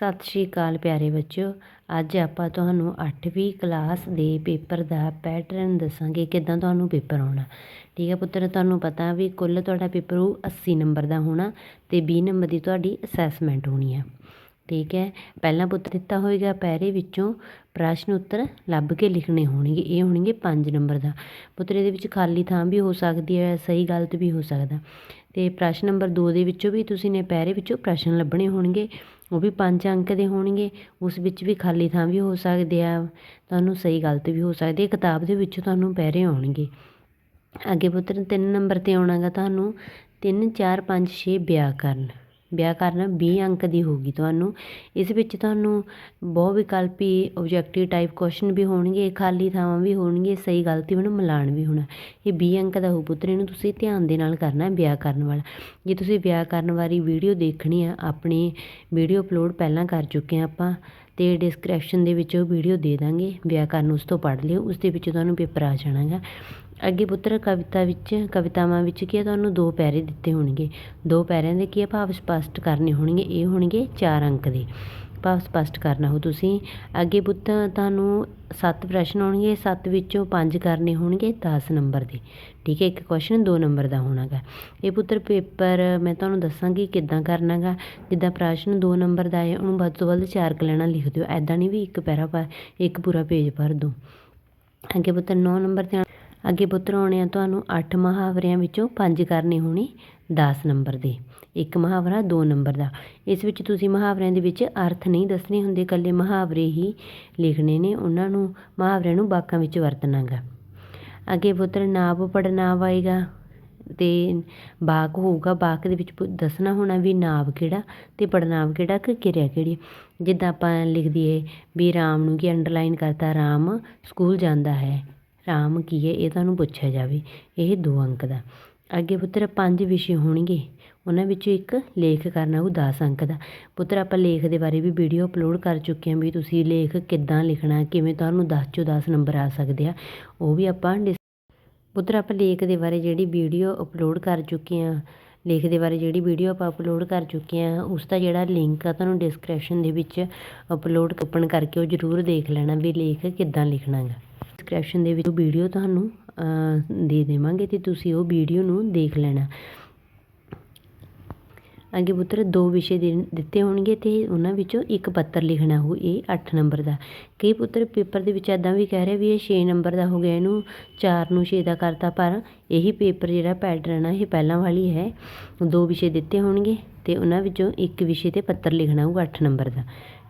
ਸਤਿ ਸ਼੍ਰੀ ਅਕਾਲ ਪਿਆਰੇ ਬੱਚਿਓ। ਅੱਜ ਆਪਾਂ ਤੁਹਾਨੂੰ 8ਵੀਂ ਕਲਾਸ ਦੇ ਪੇਪਰ ਦਾ ਪੈਟਰਨ ਦੱਸਾਂਗੇ, ਕਿਦਾਂ ਤੁਹਾਨੂੰ ਪੇਪਰ ਆਉਣਾ। ਠੀਕ ਹੈ ਪੁੱਤਰ, ਤੁਹਾਨੂੰ ਪਤਾ ਵੀ ਕੁੱਲ ਤੁਹਾਡਾ ਪੇਪਰ ਉਹ 80 ਨੰਬਰ ਦਾ ਹੋਣਾ ਤੇ 20 ਨੰਬਰ ਦੀ ਤੁਹਾਡੀ ਅਸੈਸਮੈਂਟ ਹੋਣੀ ਆ। ਠੀਕ ਹੈ, ਪਹਿਲਾਂ ਪੁੱਤ ਦਿੱਤਾ ਹੋਏਗਾ ਪੈਰੇ ਵਿੱਚੋਂ ਪ੍ਰਸ਼ਨ ਉੱਤਰ ਲੱਭ ਕੇ ਲਿਖਣੇ ਹੋਣਗੇ, ਇਹ ਹੋਣਗੇ 5 ਨੰਬਰ ਦਾ। ਪੁੱਤਰ, ਇਹਦੇ ਵਿੱਚ ਖਾਲੀ ਥਾਂ ਵੀ ਹੋ ਸਕਦੀ ਹੈ, ਸਹੀ ਗਲਤ ਵੀ ਹੋ ਸਕਦਾ। ਤੇ ਪ੍ਰਸ਼ਨ ਨੰਬਰ 2 ਦੇ ਵਿੱਚੋਂ ਵੀ ਤੁਸੀਂ ਨੇ ਪੈਰੇ ਵਿੱਚੋਂ ਪ੍ਰਸ਼ਨ ਲੱਭਣੇ ਹੋਣਗੇ। ਉਹ ਵੀ ਪੰਜ ਅੰਕ ਦੇ ਹੋਣਗੇ, ਉਸ ਵਿੱਚ ਵੀ ਖਾਲੀ ਥਾਂ ਵੀ ਹੋ ਸਕਦੇ ਆ। ਤੁਹਾਨੂੰ ਸਹੀ ਗਲਤ ਵੀ ਹੋ ਸਕਦੀ ਹੈ ਕਿਤਾਬ ਦੇ ਵਿੱਚੋਂ ਤੁਹਾਨੂੰ ਪੈਰੇ ਆਉਣਗੇ। ਅੱਗੇ ਪੁੱਤਰ, ਤਿੰਨ ਨੰਬਰ ਤੇ ਆਉਣਾਗਾ ਤੁਹਾਨੂੰ। 3 4 5 6 ਵਿਆਕਰਨ। ਵਿਆਕਰਨ ਵੀਹ ਅੰਕ ਦੀ ਹੋਗੀ ਤੁਹਾਨੂੰ। ਇਸ ਵਿੱਚ ਤੁਹਾਨੂੰ ਬਹੁ ਵਿਕਲਪੀ ਓਬਜੈਕਟਿਵ ਟਾਈਪ ਕੁਐਸਚਨ ਵੀ ਹੋਣਗੇ, ਖਾਲੀ ਥਾਵਾਂ ਵੀ ਹੋਣਗੀਆਂ ਸਹੀ ਗਲਤੀ ਨੂੰ ਮਿਲਾਨ ਵੀ ਹੋਣਾ। ਇਹ ਵੀਹ ਅੰਕ ਦਾ ਹੋ ਪੁੱਤਰ, ਇਹਨੂੰ ਤੁਸੀਂ ਧਿਆਨ ਦੇ ਨਾਲ ਕਰਨਾ ਵਿਆਕਰਨ ਵਾਲਾ। ਜੇ ਤੁਸੀਂ ਵਿਆਕਰਨ ਵਾਲੀ ਵੀਡੀਓ ਦੇਖਣੀ ਆ ਆਪਣੀ ਵੀਡੀਓ ਅਪਲੋਡ ਪਹਿਲਾਂ ਕਰ ਚੁੱਕੇ ਆ ਆਪਾਂ ਤੇ ਡਿਸਕ੍ਰਿਪਸ਼ਨ ਦੇ ਵਿੱਚ ਉਹ ਵੀਡੀਓ ਦੇ ਦਾਂਗੇ ਵਿਆਕਰਨ ਉਸ ਤੋਂ ਪੜ੍ਹ ਲਿਓ, ਉਸ ਦੇ ਵਿੱਚ ਤੁਹਾਨੂੰ ਪੇਪਰ ਆ ਜਾਣਾਗਾ। ਅੱਗੇ ਪੁੱਤਰ, ਕਵਿਤਾ ਵਿੱਚ, ਕਵਿਤਾਵਾਂ ਵਿੱਚ ਕੀ ਹੈ ਤੁਹਾਨੂੰ ਦੋ ਪੈਰੇ ਦਿੱਤੇ ਹੋਣਗੇ। ਦੋ ਪੈਰਿਆਂ ਦੇ ਕੀ ਭਾਵ ਸਪਸ਼ਟ ਕਰਨੇ ਹੋਣਗੇ, ਇਹ ਹੋਣਗੇ ਚਾਰ ਅੰਕ ਦੇ। ਭਾਵ ਸਪਸ਼ਟ ਕਰਨਾ ਹੋ ਤੁਸੀਂ। ਅੱਗੇ ਪੁੱਤ ਤੁਹਾਨੂੰ ਸੱਤ ਪ੍ਰਸ਼ਨ ਹੋਣਗੇ ਸੱਤ ਵਿੱਚੋਂ ਪੰਜ ਕਰਨੇ ਹੋਣਗੇ 10 ਨੰਬਰ ਦੇ। ਠੀਕ ਹੈ, ਇੱਕ ਕੁਐਸਚਨ 2 ਨੰਬਰ ਦਾ ਹੋਣਾਗਾ। ਇਹ ਪੁੱਤਰ ਪੇਪਰ, ਮੈਂ ਤੁਹਾਨੂੰ ਦੱਸਾਂਗੀ ਕਿੱਦਾਂ ਕਰਨਾਗਾ। ਜਿੱਦਾਂ ਪ੍ਰਸ਼ਨ 2 ਨੰਬਰ ਦਾ ਹੈ ਉਹਨੂੰ ਵੱਧ ਤੋਂ ਵੱਧ ਚਾਰ ਕਲੈਣਾ ਲਿਖ ਦਿਓ। ਐਦਾਂ ਨਹੀਂ ਵੀ ਇੱਕ ਪੈਰਾ ਪਰ ਇੱਕ ਪੂਰਾ ਪੇਜ ਭਰ ਦਿਓ। ਅੱਗੇ ਪੁੱਤਰ 9 ਨੰਬਰ ਤੇ ਅੱਗੇ ਪੁੱਤਰ ਆਉਣੇ ਆ ਤੁਹਾਨੂੰ 8 ਮੁਹਾਵਰਿਆਂ ਵਿੱਚੋਂ 5 ਕਰਨੇ ਹੋਣੇ 10 ਨੰਬਰ ਦੇ। ਇੱਕ ਮੁਹਾਵਰਾ 2 ਨੰਬਰ ਦਾ। ਇਸ ਵਿੱਚ ਤੁਸੀਂ ਮੁਹਾਵਰਿਆਂ ਦੇ ਵਿੱਚ ਅਰਥ ਨਹੀਂ ਦੱਸਣੇ ਹੁੰਦੇ, ਇਕੱਲੇ ਮੁਹਾਵਰੇ ਹੀ ਲਿਖਣੇ ਨੇ। ਉਹਨਾਂ ਨੂੰ, ਮੁਹਾਵਰਿਆਂ ਨੂੰ ਵਾਕਾਂ ਵਿੱਚ ਵਰਤਣਾਗਾ। ਅੱਗੇ ਪੁੱਤਰ ਨਾਬ ਪੜਨਾਵ ਆਏਗਾ ਤੇ ਬਾਕ ਹੋਊਗਾ। ਬਾਕ ਦੇ ਵਿੱਚ ਦੱਸਣਾ ਹੋਣਾ ਵੀ ਨਾਬ ਕਿਹੜਾ ਤੇ ਪੜਨਾਵ ਕਿਹੜਾ, ਕਿ ਕਿਰਿਆ ਕਿਹੜੀ ਜਿੱਦਾਂ ਆਪਾਂ ਲਿਖ ਦਈਏ ਵੀ ਰਾਮ ਨੂੰ ਕੀ ਅੰਡਰਲਾਈਨ ਕਰਤਾ, ਰਾਮ ਸਕੂਲ ਜਾਂਦਾ ਹੈ। ਰਾਮ ਕੀ ਹੈ? ਇਹ ਤੁਹਾਨੂੰ ਪੁੱਛਿਆ ਜਾਵੇ। ਇਹ ਦੋ ਅੰਕ ਦਾ। ਅੱਗੇ ਪੁੱਤਰ, ਪੰਜ ਵਿਸ਼ੇ ਹੋਣਗੇ। ਉਹਨਾਂ ਵਿੱਚੋਂ ਇੱਕ ਲੇਖ ਕਰਨਾ ਉਹ 10 ਅੰਕ ਦਾ। ਪੁੱਤਰ, ਆਪਾਂ ਲੇਖ ਦੇ ਬਾਰੇ ਵੀ ਵੀਡੀਓ ਅਪਲੋਡ ਕਰ ਚੁੱਕੇ ਹਾਂ ਵੀ ਤੁਸੀਂ ਲੇਖ ਕਿੱਦਾਂ ਲਿਖਣਾ, ਕਿਵੇਂ ਤੁਹਾਨੂੰ 10 ਚੋਂ 10 ਨੰਬਰ ਆ ਸਕਦੇ ਆ। ਉਹ ਵੀ ਆਪਾਂ ਪੁੱਤਰ, ਆਪਾਂ ਲੇਖ ਦੇ ਬਾਰੇ ਜਿਹੜੀ ਵੀਡੀਓ ਅਪਲੋਡ ਕਰ ਚੁੱਕੇ ਹਾਂ, ਲੇਖ ਦੇ ਬਾਰੇ ਜਿਹੜੀ ਵੀਡੀਓ ਆਪਾਂ ਅਪਲੋਡ ਕਰ ਚੁੱਕੇ ਹਾਂ, ਉਸ ਦਾ ਜਿਹੜਾ ਲਿੰਕ ਆ ਤੁਹਾਨੂੰ ਡਿਸਕ੍ਰਿਪਸ਼ਨ ਦੇ ਵਿੱਚ ਅਪਲੋਡ ਓਪਨ ਕਰਕੇ ਉਹ ਜ਼ਰੂਰ ਦੇਖ ਲੈਣਾ ਵੀ ਲੇਖ ਕਿੱਦਾਂ ਲਿਖਣਾ ਹੈ ਡਿਸਕ੍ਰਿਪਸ਼ਨ ਦੇ ਵਿੱਚ ਉਹ ਵੀਡੀਓ ਤੁਹਾਨੂੰ ਦੇ ਦੇਵਾਂਗੇ ਤੇ ਤੁਸੀਂ ਉਹ ਵੀਡੀਓ ਨੂੰ ਦੇਖ ਲੈਣਾ। ਅੱਗੇ ਪੁੱਤਰ, ਦੋ ਵਿਸ਼ੇ ਦਿੱਤੇ ਹੋਣਗੇ ਤੇ ਉਹਨਾਂ ਵਿੱਚੋਂ ਇੱਕ ਪੱਤਰ ਲਿਖਣਾ ਹੋ ਇਹ 8 ਨੰਬਰ ਦਾ। ਕਈ ਪੁੱਤਰ ਪੇਪਰ ਦੇ ਵਿੱਚ ਐਦਾਂ ਵੀ ਕਹਿ ਰਹੇ ਵੀ ਇਹ 6 ਨੰਬਰ ਦਾ ਹੋ ਗਿਆ, ਇਹਨੂੰ 4 ਨੂੰ 6 ਦਾ ਕਰਤਾ, ਪਰ ਇਹੀ ਪੇਪਰ ਜਿਹੜਾ ਪੈਟਰਨ ਆ, ਇਹ ਪਹਿਲਾਂ ਵਾਲੀ ਹੈ। ਦੋ ਵਿਸ਼ੇ ਦਿੱਤੇ ਹੋਣਗੇ ਤੇ ਉਹਨਾਂ ਵਿੱਚੋਂ ਇੱਕ ਵਿਸ਼ੇ ਤੇ ਪੱਤਰ ਲਿਖਣਾ ਹੋਊ 8 ਨੰਬਰ ਦਾ।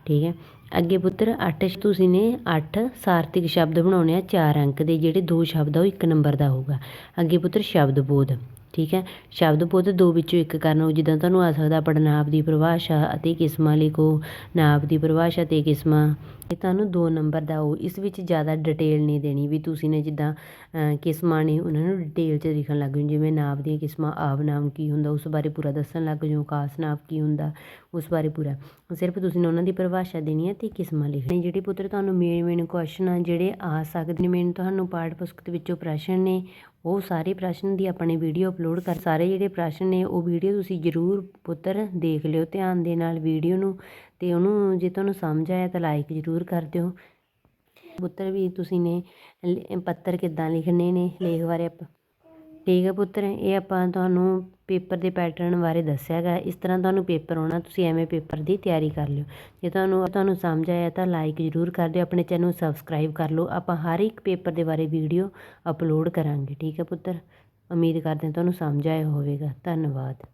ਠੀਕ ਹੈ। ਅੱਗੇ ਪੁੱਤਰ 8 ਤੁਸੀਂ ਨੇ ਅੱਠ ਸਾਰਥਿਕ ਸ਼ਬਦ ਬਣਾਉਣੇ ਆ, ਚਾਰ ਅੰਕ ਦੇ, ਜਿਹੜੇ ਦੋ ਸ਼ਬਦ ਆ, ਉਹ ਇੱਕ ਨੰਬਰ ਦਾ ਹੋਊਗਾ। ਅੱਗੇ ਪੁੱਤਰ, ਸ਼ਬਦ ਬੋਧ। ਠੀਕ ਹੈ? ਸ਼ਬਦ ਬੋਧ ਦੋ ਵਿੱਚੋਂ ਇੱਕ ਕਰਨ ਜਿੱਦਾਂ ਤੁਹਾਨੂੰ ਆ ਸਕਦਾ ਪੜਨਾਬ ਦੀ ਪਰਿਭਾਸ਼ਾ ਅਤੇ ਕਿਸਮਾਂ ਲਿਖੋ ਨਾਬ ਦੀ ਪਰਿਭਾਸ਼ਾ ਅਤੇ ਕਿਸਮਾਂ। ਇਹ ਤੁਹਾਨੂੰ ਦੋ ਨੰਬਰ ਦਾ ਉਹ ਇਸ ਵਿੱਚ ਜ਼ਿਆਦਾ ਡਿਟੇਲ ਨਹੀਂ ਦੇਣੀ ਵੀ ਤੁਸੀਂ ਨੇ ਜਿੱਦਾਂ ਕਿਸਮਾਂ ਨੇ ਉਹਨਾਂ ਨੂੰ ਡਿਟੇਲ 'ਚ ਲਿਖਣ ਲੱਗ ਜਾਓ ਜਿਵੇਂ ਨਾਬ ਦੀਆਂ ਕਿਸਮਾਂ ਆਵ ਨਾਮ ਕੀ ਹੁੰਦਾ, ਉਸ ਬਾਰੇ ਪੂਰਾ ਦੱਸਣ ਲੱਗ ਜਾਓ ਕਾਸ ਨਾਮ ਕੀ ਹੁੰਦਾ, ਉਸ ਬਾਰੇ ਪੂਰਾ। ਸਿਰਫ ਤੁਸੀਂ ਨੇ ਉਹਨਾਂ ਦੀ ਪਰਿਭਾਸ਼ਾ ਦੇਣੀ ਹੈ ਤੇ ਕਿਸਮਾਂ ਲਿਖਣੀ। ਜਿਹੜੇ ਪੁੱਤਰ ਤੁਹਾਨੂੰ ਮੇਨ ਮੇਨ ਕੁਐਸਚਨ ਆ ਜਿਹੜੇ ਆ ਸਕਦੇ ਨੇ ਮੇਨ ਤੁਹਾਨੂੰ ਪਾਠ ਪੁਸਤਕ ਵਿੱਚੋਂ ਪ੍ਰਸ਼ਨ ਨੇ ਉਹ ਸਾਰੇ ਪ੍ਰਸ਼ਨ ਦੀ ਆਪਣੇ ਵੀਡੀਓ ਅਪਲੋਡ ਕਰ, ਸਾਰੇ ਜਿਹੜੇ ਪ੍ਰਸ਼ਨ ਨੇ ਉਹ ਵੀਡੀਓ ਤੁਸੀਂ ਜ਼ਰੂਰ ਪੁੱਤਰ ਦੇਖ ਲਿਓ ਧਿਆਨ ਦੇ ਨਾਲ ਵੀਡੀਓ ਨੂੰ ਤੇ ਉਹਨੂੰ ਜੇ ਤੁਹਾਨੂੰ ਸਮਝ ਆਇਆ ਤਾਂ ਲਾਈਕ ਜ਼ਰੂਰ ਕਰ ਦਿਓ। ਪੁੱਤਰ ਵੀ ਤੁਸੀਂ ਨੇ ਪੱਤਰ ਕਿੱਦਾਂ ਲਿਖਣੇ ਨੇ, ਲੇਖ ਬਾਰੇ ਆਪਾਂ ਠੀਕ ਹੈ ਪੁੱਤਰ, ਇਹ ਆਪਾਂ ਤੁਹਾਨੂੰ ਪੇਪਰ ਦੇ ਪੈਟਰਨ ਬਾਰੇ ਦੱਸਿਆ ਗਾ ਇਸ ਤਰ੍ਹਾਂ ਤੁਹਾਨੂੰ ਪੇਪਰ ਆਉਣਾ, ਤੁਸੀਂ ਐਵੇਂ ਪੇਪਰ ਦੀ ਤਿਆਰੀ ਕਰ ਲਿਓ। ਜੇ ਤੁਹਾਨੂੰ ਤੁਹਾਨੂੰ ਸਮਝ ਆਇਆ ਤਾਂ ਲਾਈਕ ਜ਼ਰੂਰ ਕਰ ਦਿਓ, ਆਪਣੇ ਚੈਨਲ ਨੂੰ ਸਬਸਕ੍ਰਾਈਬ ਕਰ ਲਓ। ਆਪਾਂ ਹਰ ਇੱਕ ਪੇਪਰ ਦੇ ਬਾਰੇ ਵੀਡੀਓ ਅਪਲੋਡ ਕਰਾਂਗੇ, ਠੀਕ ਹੈ ਪੁੱਤਰ? ਉਮੀਦ ਕਰਦੇ ਹਾਂ ਤੁਹਾਨੂੰ ਸਮਝ ਆਇਆ ਹੋਵੇਗਾ। ਧੰਨਵਾਦ।